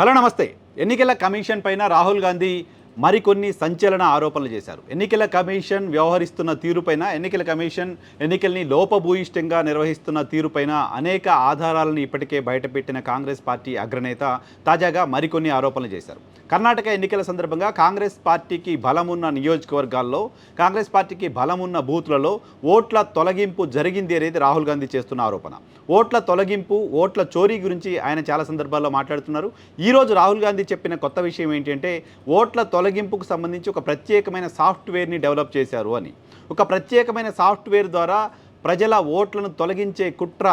Hello నమస్తే. ఎన్నికల commission పైన రాహుల్ గాంధీ మరికొన్ని సంచలన ఆరోపణలు చేశారు. ఎన్నికల కమిషన్ వ్యవహరిస్తున్న తీరుపైన ఎన్నికల కమిషన్ ఎన్నికల్ని లోపభూయిష్టంగా నిర్వహిస్తున్న తీరుపైన అనేక ఆధారాలను ఇప్పటికే బయటపెట్టిన కాంగ్రెస్ పార్టీ అగ్రనేత తాజాగా మరికొన్ని ఆరోపణలు చేశారు. కర్ణాటక ఎన్నికల సందర్భంగా కాంగ్రెస్ పార్టీకి బలమున్న నియోజకవర్గాల్లో కాంగ్రెస్ పార్టీకి బలమున్న బూత్లలో ఓట్ల తొలగింపు జరిగింది అనేది రాహుల్ గాంధీ చేస్తున్న ఆరోపణ. ఓట్ల తొలగింపు ఓట్ల చోరీ గురించి ఆయన చాలా సందర్భాల్లో మాట్లాడుతున్నారు. ఈరోజు రాహుల్ గాంధీ చెప్పిన కొత్త విషయం ఏంటంటే ఓట్ల తొలగింపుకు సంబంధించి ఒక ప్రత్యేకమైన సాఫ్ట్వేర్ని డెవలప్ చేశారు అని. ఒక ప్రత్యేకమైన సాఫ్ట్వేర్ ద్వారా ప్రజల ఓట్లను తొలగించే కుట్ర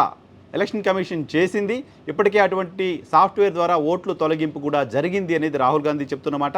ఎలక్షన్ కమిషన్ చేసింది. ఇప్పటికే అటువంటి సాఫ్ట్వేర్ ద్వారా ఓట్లు తొలగింపు కూడా జరిగింది అనేది రాహుల్ గాంధీ చెప్తున్నమాట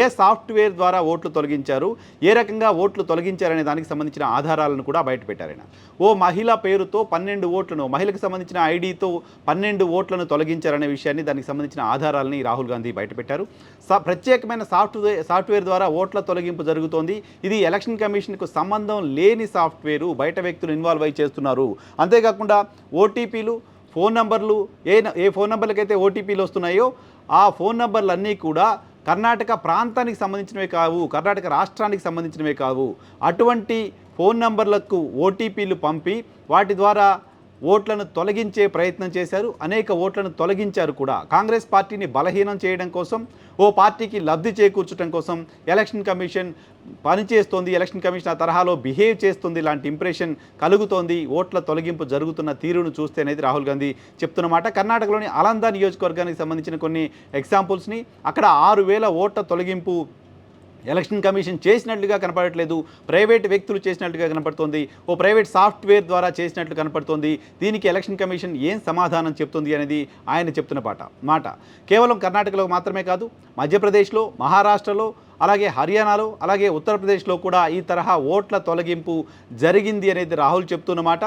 ఏ సాఫ్ట్వేర్ ద్వారా ఓట్లు తొలగించారు? ఏ రకంగా ఓట్లు తొలగించారనే దానికి సంబంధించిన ఆధారాలను కూడా బయటపెట్టారాయన ఓ మహిళ పేరుతో పన్నెండు ఓట్లను మహిళకు సంబంధించిన ఐడితో పన్నెండు ఓట్లను తొలగించారనే విషయాన్ని దానికి సంబంధించిన ఆధారాలని రాహుల్ గాంధీ బయటపెట్టారు స ప్రత్యేకమైన సాఫ్ట్వేర్ సాఫ్ట్వేర్ ద్వారా ఓట్ల తొలగింపు జరుగుతోంది. ఇది ఎలక్షన్ కమిషన్కు సంబంధం లేని సాఫ్ట్వేరు. బయట వ్యక్తులు ఇన్వాల్వ్ అయి చేస్తున్నారు. అంతేకాకుండా ఓటీపీ ఓటీపీలు ఫోన్ నంబర్లు ఏ న- ఏ ఫోన్ నెంబర్లకైతే ఓటీపీలు వస్తున్నాయో ఆ ఫోన్ నెంబర్లన్నీ కూడా కర్ణాటక ప్రాంతానికి సంబంధించినవే కావు కర్ణాటక రాష్ట్రానికి సంబంధించినవే కావు. అటువంటి ఫోన్ నంబర్లకు ఓటీపీలు పంపి వాటి ద్వారా ఓట్లను తొలగించే ప్రయత్నం చేశారు. అనేక ఓట్లను తొలగించారు కూడా. కాంగ్రెస్ పార్టీని బలహీనం చేయడం కోసం ఓ పార్టీకి లబ్ధి చేకూర్చడం కోసం ఎలక్షన్ కమిషన్ పనిచేస్తోంది. ఎలక్షన్ కమిషన్ ఆ తరహాలో బిహేవ్ చేస్తుంది. లాంటి ఇంప్రెషన్ కలుగుతోంది. ఓట్ల తొలగింపు జరుగుతున్న తీరును చూస్తే అనేది రాహుల్ గాంధీ చెప్తున్నమాట కర్ణాటకలోని అలందా నియోజకవర్గానికి సంబంధించిన కొన్ని ఎగ్జాంపుల్స్ని అక్కడ ఆరు వేల ఓట్ల తొలగింపు ఎలక్షన్ కమిషన్ చేసినట్లుగా కనపడట్లేదు ప్రైవేట్ వ్యక్తులు చేసినట్లుగా కనపడుతోంది ఓ ప్రైవేట్ సాఫ్ట్వేర్ ద్వారా చేసినట్లు కనపడుతోంది దీనికి ఎలక్షన్ కమిషన్ ఏం సమాధానం చెప్తుంది అనేది ఆయన చెప్తున్న పాట మాట. కేవలం కర్ణాటకలో మాత్రమే కాదు మధ్యప్రదేశ్లో మహారాష్ట్రలో అలాగే హర్యానాలో అలాగే ఉత్తరప్రదేశ్లో కూడా ఈ తరహా ఓట్ల తొలగింపు జరిగింది అనేది రాహుల్ చెప్తున్నమాట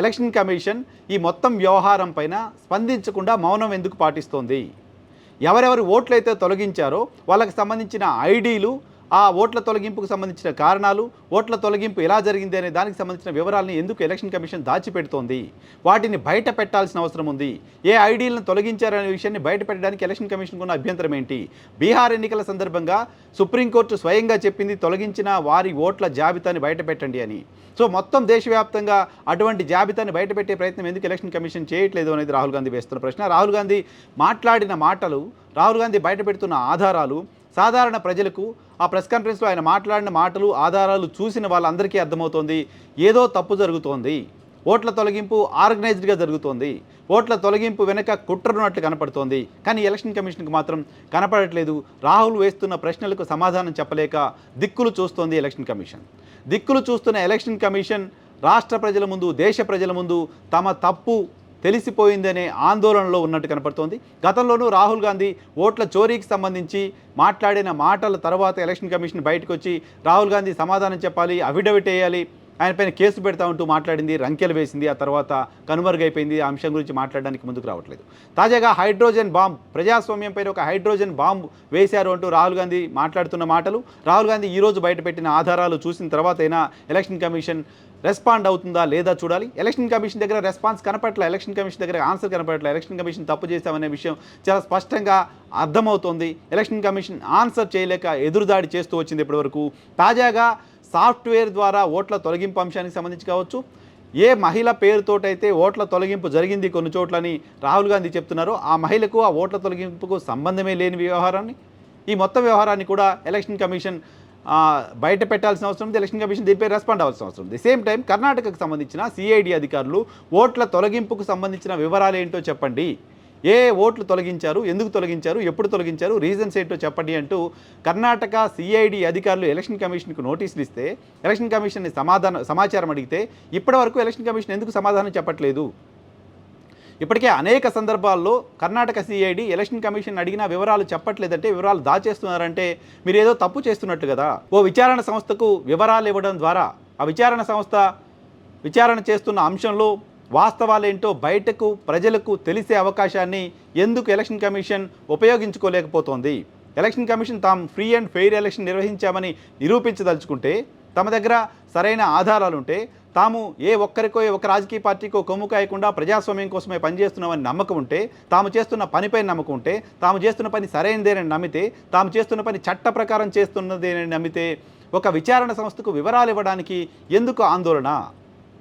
ఎలక్షన్ కమిషన్ ఈ మొత్తం వ్యవహారం పైన స్పందించకుండా మౌనం ఎందుకు పాటిస్తోంది? ఎవరెవరు ఓట్లు అయితే తొలగించారో వాళ్ళకి సంబంధించిన ఐడీలు ఆ ఓట్ల తొలగింపుకు సంబంధించిన కారణాలు ఓట్ల తొలగింపు ఎలా జరిగింది అనే దానికి సంబంధించిన వివరాలను ఎందుకు ఎలక్షన్ కమిషన్ దాచిపెడుతోంది? వాటిని బయట పెట్టాల్సిన అవసరం ఉంది. ఏ ఐడీలను తొలగించారనే విషయాన్ని బయట పెట్టడానికి ఎలక్షన్ కమిషన్కు ఉన్న అభ్యంతరం ఏంటి? బీహార్ ఎన్నికల సందర్భంగా సుప్రీంకోర్టు స్వయంగా చెప్పింది తొలగించిన వారి ఓట్ల జాబితాని బయట పెట్టండి అని. సో మొత్తం దేశవ్యాప్తంగా అటువంటి జాబితాని బయటపెట్టే ప్రయత్నం ఎందుకు ఎలక్షన్ కమిషన్ చేయట్లేదు అనేది రాహుల్ గాంధీ వేస్తున్న ప్రశ్న. రాహుల్ గాంధీ మాట్లాడిన మాటలు రాహుల్ గాంధీ బయటపెడుతున్న ఆధారాలు సాధారణ ప్రజలకు ఆ ప్రెస్ కాన్ఫరెన్స్లో ఆయన మాట్లాడిన మాటలు ఆధారాలు చూసిన వాళ్ళందరికీ అర్థమవుతోంది. ఏదో తప్పు జరుగుతోంది. ఓట్ల తొలగింపు ఆర్గనైజ్డ్గా జరుగుతోంది. ఓట్ల తొలగింపు వెనక కుట్రనున్నట్లు కనపడుతోంది. కానీ ఎలక్షన్ కమిషన్కి మాత్రం కనపడట్లేదు. రాహుల్ వేస్తున్న ప్రశ్నలకు సమాధానం చెప్పలేక దిక్కులు చూస్తోంది ఎలక్షన్ కమిషన్. దిక్కులు చూస్తున్న ఎలక్షన్ కమిషన్ రాష్ట్ర ప్రజల ముందు దేశ ప్రజల ముందు తమ తప్పు తెలిసిపోయిందనే ఆందోళనలో ఉన్నట్టు కనపడుతోంది. గతంలోనూ రాహుల్ గాంధీ ఓట్ల చోరీకి సంబంధించి మాట్లాడిన మాటల తర్వాత ఎలక్షన్ కమిషన్ బయటకు వచ్చి రాహుల్ గాంధీ సమాధానం చెప్పాలి అఫిడవిట్ వేయాలి ఆయనపైన కేసు పెడతా ఉంటూ మాట్లాడింది రంకెలు వేసింది ఆ తర్వాత కనుమరుగైపోయింది ఆ అంశం గురించి మాట్లాడడానికి ముందుకు రావట్లేదు. తాజాగా హైడ్రోజన్ బాంబ్ ప్రజాస్వామ్యం పైన ఒక హైడ్రోజన్ బాంబ్ వేశారు అంటూ రాహుల్ గాంధీ మాట్లాడుతున్న మాటలు. రాహుల్ గాంధీ ఈరోజు బయటపెట్టిన ఆధారాలు చూసిన తర్వాత అయినా ఎలక్షన్ కమిషన్ రెస్పాండ్ అవుతుందా లేదా చూడాలి. ఎలక్షన్ కమిషన్ దగ్గర రెస్పాన్స్ కనపట్ల ఎలక్షన్ కమిషన్ దగ్గర ఆన్సర్ కనపడట్ల ఎలక్షన్ కమిషన్ తప్పు చేశామనే విషయం చాలా స్పష్టంగా అర్థమవుతోంది. ఎలక్షన్ కమిషన్ ఆన్సర్ చేయలేక ఎదురుదాడి చేస్తూ వచ్చింది ఇప్పటివరకు. తాజాగా సాఫ్ట్వేర్ ద్వారా ఓట్ల తొలగింపు అంశానికి సంబంధించి కావచ్చు. ఏ మహిళ పేరుతోటైతే ఓట్ల తొలగింపు జరిగింది కొన్ని చోట్లని రాహుల్ గాంధీ చెప్తున్నారో. ఆ మహిళకు ఆ ఓట్ల తొలగింపుకు సంబంధమే లేని వ్యవహారాన్ని ఈ మొత్తం వ్యవహారాన్ని కూడా ఎలక్షన్ కమిషన్ బయట పెట్టాల్సిన అవసరం ఉంది ఎలక్షన్ కమిషన్ దీనిపై రెస్పాండ్ అవ్వాల్సిన అవసరం ఉంది. సేమ్ టైం కర్ణాటకకు సంబంధించిన సిఐడి అధికారులు ఓట్ల తొలగింపుకు సంబంధించిన వివరాలు ఏంటో చెప్పండి. ఏ ఓట్లు తొలగించారు ఎందుకు తొలగించారు ఎప్పుడు తొలగించారు రీజన్స్ ఏంటో చెప్పండి అంటూ కర్ణాటక సిఐడి అధికారులు ఎలక్షన్ కమిషన్కు నోటీసులు ఇస్తే ఎలక్షన్ కమిషన్ని సమాధానం సమాచారం అడిగితే ఇప్పటివరకు ఎలక్షన్ కమిషన్ ఎందుకు సమాధానం చెప్పట్లేదు? ఇప్పటికే అనేక సందర్భాల్లో కర్ణాటక సిఐడి ఎలక్షన్ కమిషన్ అడిగిన వివరాలు చెప్పట్లేదంటే వివరాలు దాచేస్తున్నారంటే మీరు ఏదో తప్పు చేస్తున్నట్టు కదా. ఓ విచారణ సంస్థకు వివరాలు ఇవ్వడం ద్వారా ఆ విచారణ సంస్థ విచారణ చేస్తున్న అంశంలో వాస్తవాలేంటో బయటకు ప్రజలకు తెలిసే అవకాశాన్ని ఎందుకు ఎలక్షన్ కమిషన్ ఉపయోగించుకోలేకపోతోంది? ఎలక్షన్ కమిషన్ తాము ఫ్రీ అండ్ ఫెయిర్ ఎలక్షన్ నిర్వహించామని నిరూపించదలుచుకుంటే తమ దగ్గర సరైన ఆధారాలు ఉంటే తాము ఏ ఒక్కరికో ఏ ఒక్క రాజకీయ పార్టీకో కొమ్ము కాయకుండా ప్రజాస్వామ్యం కోసమే పనిచేస్తున్నామని నమ్మకం ఉంటే తాము చేస్తున్న పనిపై నమ్మకం ఉంటే తాము చేస్తున్న పని సరైనదేనని నమ్మితే తాము చేస్తున్న పని చట్ట ప్రకారం చేస్తున్నదేనని నమ్మితే ఒక విచారణ సంస్థకు వివరాలు ఇవ్వడానికి ఎందుకు ఆందోళన?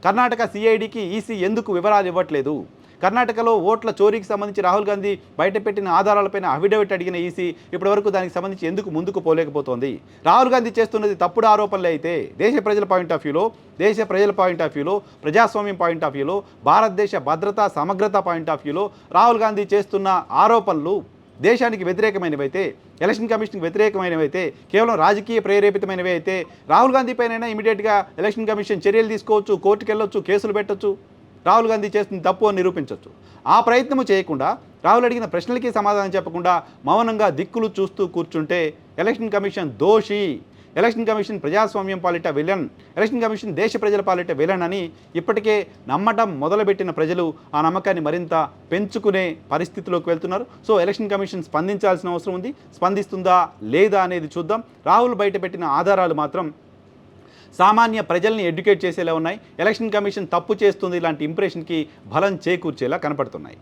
కర్ణాటక సిఐడికి ఈసీ ఎందుకు వివరాలు ఇవ్వట్లేదు కర్ణాటకలో ఓట్ల చోరీకి సంబంధించి రాహుల్ గాంధీ బయటపెట్టిన ఆధారాలపైన అఫిడవిట్ అడిగిన ఈసీ ఇప్పటివరకు దానికి సంబంధించి ఎందుకు ముందుకు పోలేకపోతోంది? రాహుల్ గాంధీ చేస్తున్నది తప్పుడు ఆరోపణలే అయితే దేశ ప్రజల పాయింట్ ఆఫ్ వ్యూలో దేశ ప్రజల పాయింట్ ఆఫ్ వ్యూలో ప్రజాస్వామ్యం పాయింట్ ఆఫ్ వ్యూలో భారతదేశ భద్రత సమగ్రత పాయింట్ ఆఫ్ వ్యూలో రాహుల్ గాంధీ చేస్తున్న ఆరోపణలు దేశానికి వ్యతిరేకమైనవైతే ఎలక్షన్ కమిషన్కి వ్యతిరేకమైనవైతే కేవలం రాజకీయ ప్రేరేపితమైనవి అయితే రాహుల్ గాంధీ పైన ఇమీడియట్గా ఎలక్షన్ కమిషన్ చర్యలు తీసుకోవచ్చు కోర్టుకు వెళ్ళొచ్చు కేసులు పెట్టొచ్చు? రాహుల్ గాంధీ చేస్తుంది తప్పు అని నిరూపించవచ్చు ఆ ప్రయత్నము చేయకుండా రాహుల్ అడిగిన ప్రశ్నలకి సమాధానం చెప్పకుండా మౌనంగా దిక్కులు చూస్తూ కూర్చుంటే ఎలక్షన్ కమిషన్ దోషి. ఎలక్షన్ కమిషన్ ప్రజాస్వామ్యం పాలిట విలన్. ఎలక్షన్ కమిషన్ దేశ ప్రజల పాలిట విలన్ అని ఇప్పటికే నమ్మటం మొదలుపెట్టిన ప్రజలు ఆ నమ్మకాన్ని మరింత పెంచుకునే పరిస్థితిలోకి వెళ్తున్నారు. సో ఎలక్షన్ కమిషన్ స్పందించాల్సిన అవసరం ఉంది. స్పందిస్తుందా లేదా అనేది చూద్దాం. రాహుల్ బయటపెట్టిన ఆధారాలు మాత్రం సామాన్య ప్రజల్ని ఎడ్యుకేట్ చేసేలా ఉన్నాయి. ఎలక్షన్ కమిషన్ తప్పు చేస్తుంది ఇలాంటి ఇంప్రెషన్కి బలం చేకూర్చేలా కనపడుతున్నాయి.